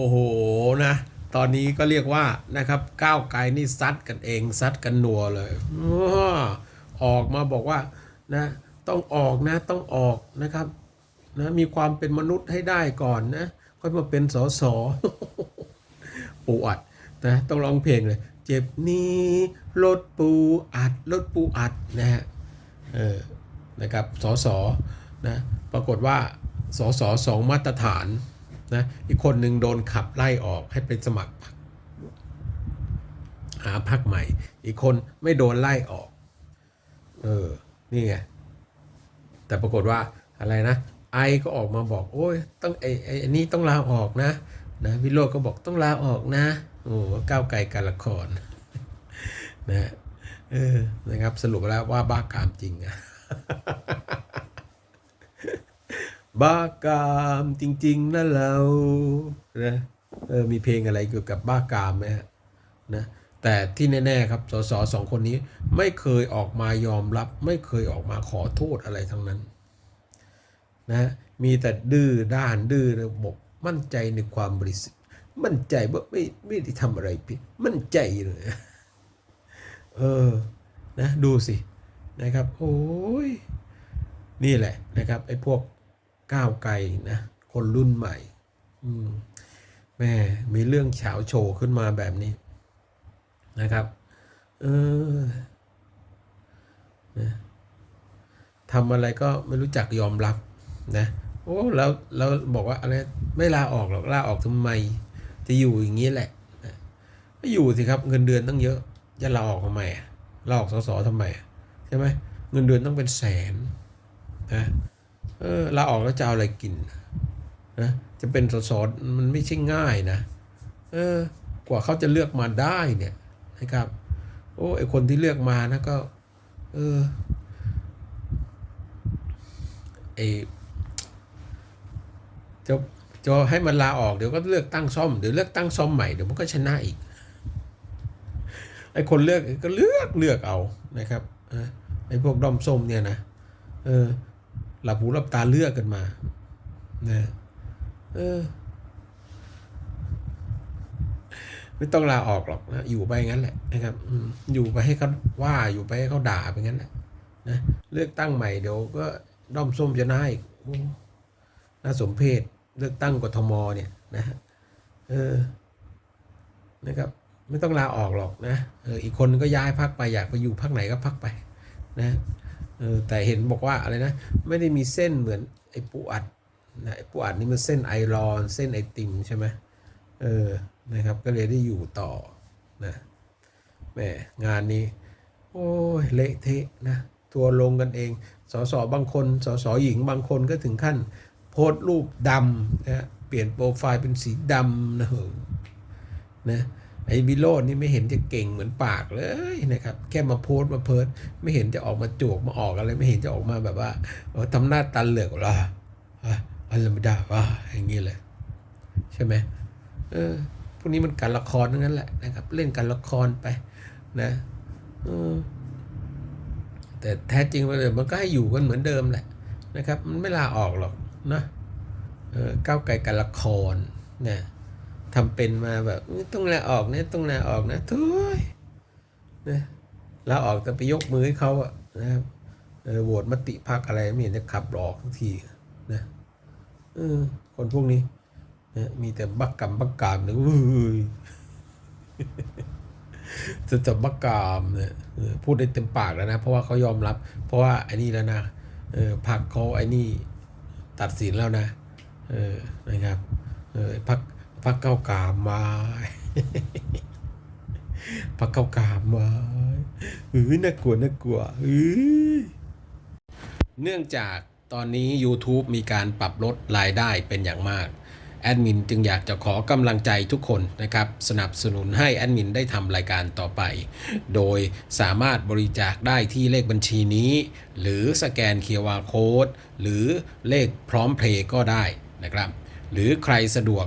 อ้โหนะตอนนี้ก็เรียกว่านะครับก้าวไกลนี่ซัดกันเองซัดกันนัวเลยออกมาบอกว่านะต้องออกนะต้องออกนะครับนะมีความเป็นมนุษย์ให้ได้ก่อนนะค่อยมาเป็นสสปูอัดนะต้องร้องเพลงเลย เจ็บนี้รถปูอัดรถปูอัดนะฮะเออนะครับสสนะปรากฏว่าสสสองมาตรฐาน นะอีกคนหนึ่งโดนขับไล่ออกให้ไปสมัครพรรคหาพักใหม่ อีกคนไม่โดนไล่ออก เออ นี่ไง แต่ปรากฏว่าอะไรนะ ไอก็ออกมาบอก โอ้ยต้องไอไออันนี้ต้องลาออกนะ นะวิโรจน์ก็บอกต้องลาออกนะ โอ้ก้าวไกลการละคร นะ เออ นะครับ สรุปแล้วว่าบ้ากามจริงอะ บ้ากามจริง ๆนะเรานะเออมีเพลงอะไรเกี่ยวกับบ้ากามไหมฮะนะแต่ที่แน่ ๆ ครับสสสองคนนี้ไม่เคยออกมายอมรับ ไม่เคยออกมาขอโทษอะไรทั้งนั้นนะมีแต่ดื้อด้านดื้อระบบมั่นใจในความบริสุทธิ์ มั่นใจว่าไม่ไม่ได้ทำอะไรผิด มั่นใจเลยเออนะดูสินะครับ โอ้ยนี่แหละนะครับไอ้พวก ก้าวไกลนะคนรุ่นใหม่ อืมแม่มีเรื่องเฉาโชว์ขึ้นมาแบบนี้นะครับ เออนะทำอะไรก็ไม่รู้จักยอมรับนะโอ้แล้วแล้วบอกว่าอะไรไม่ลาออกหรอกลาออกทำไม จะอยู่อย่างนี้แหละนะไม่อยู่สิครับเงินเดือนตั้งเยอะ จะลาออกทำไมลาออกสสทำไมใช่ไหมเงินเดือนต้องเป็นแสนนะ เออลาออกแล้วจะเอาอะไรกินนะจะเป็นสสมันไม่ใช่ง่ายนะ เออ กว่าเขาจะเลือกมาได้เนี่ยนะครับ โอ้ไอคนที่เลือกมานะก็ เออไอจะจะให้มันลาออกเดี๋ยวก็เลือกตั้งซ่อมเดี๋ยวเลือกตั้งซ่อมใหม่เดี๋ยวมันก็ชนะอีกไอคนเลือกก็เลือกเลือกเอานะครับไอพวกดอมส้มเนี่ยนะเออ หลับหูหลับตาเลือกกันมานะเออ ไม่ต้องลาออกหรอกนะอยู่ไปงั้นแหละนะครับอยู่ไปให้เขาว่าอยู่ไปให้เขาด่าไปงั้นแหละนะเลือกตั้งใหม่เดี๋ยวก็ด้อมส้มจะน่าอีกน่าสมเพชเลือกตั้งกทมเนี่ยนะเออนะครับ ไม่ต้องลาออกหรอกนะเอออีกคนก็ย้ายพักไปอยากไปอยู่พักไหนก็พักไป นะ เออแต่เห็นบอกว่าอะไรนะ ไม่ได้มีเส้นเหมือนไอ้ปูอัดนะไอ้ปูอัดนี่มันเส้นไอรอน เส้นไอติมใช่ไหมเออนะครับก็เลยได้อยู่ต่อนะแหมงานนี้ โอ้ยเละเทะนะทัวลงกันเองสสบางคนสสหญิงบางคนก็ถึงขั้น โพสต์รูปดำนะเปลี่ยนโปรไฟล์เป็นสีดำนะเหอนะ ไอ้บิโลดนี่ไม่เห็นจะเก่งเหมือนปากเลยนะครับ แค่มาโพสมาเพิร์ดไม่เห็นจะออกมาจวกมาออกอะไรไม่เห็นจะออกมาแบบว่าทำหน้าตันเหลือกหรออะอะไรไม่ได้ว่าอย่างนี้เลยใช่ไหมเออพวกนี้มันการละครทั้งนั้นแหละนะครับ เล่นการละครไปนะเออแต่แท้จริงไปเลยมันก็ให้อยู่กันเหมือนเดิมแหละนะครับ มันไม่ลาออกหรอกนะเออก้าวไกลการละครเนี่ย ทำเป็นมาแบบต้องลาออกนะต้องลาออกนะทุยนะลาออกแต่ไปยกมือให้เขาอะนะครับโหวตมติพักอะไรไม่เห็นจะขับออกทุกทีนะเออคนพวกนี้นะมีแต่บักกรรมบักกามนะอุ้ยจะจะบักกามเนี่ยพูดได้เต็มปากแล้วนะ เพราะว่าเขายอมรับ เพราะว่าไอ้นี่แล้วนะเออพักเขาไอ้นี่ตัดสินแล้วนะเออนะครับเออพัก พักเก้ากามมาพักเก้ากามมาเฮ้ยน่ากลัวน่ากลัวเฮ้ยเนื่องจากตอนนี้ YouTube มีการปรับลดรายได้เป็นอย่างมาก แอดมินจึงอยากจะขอกำลังใจทุกคนนะครับ สนับสนุนให้แอดมินได้ทำรายการต่อไป โดยสามารถบริจาคได้ที่เลขบัญชีนี้ หรือสแกน QR Code หรือเลขพร้อมเพลย์ก็ได้นะครับ หรือใครสะดวก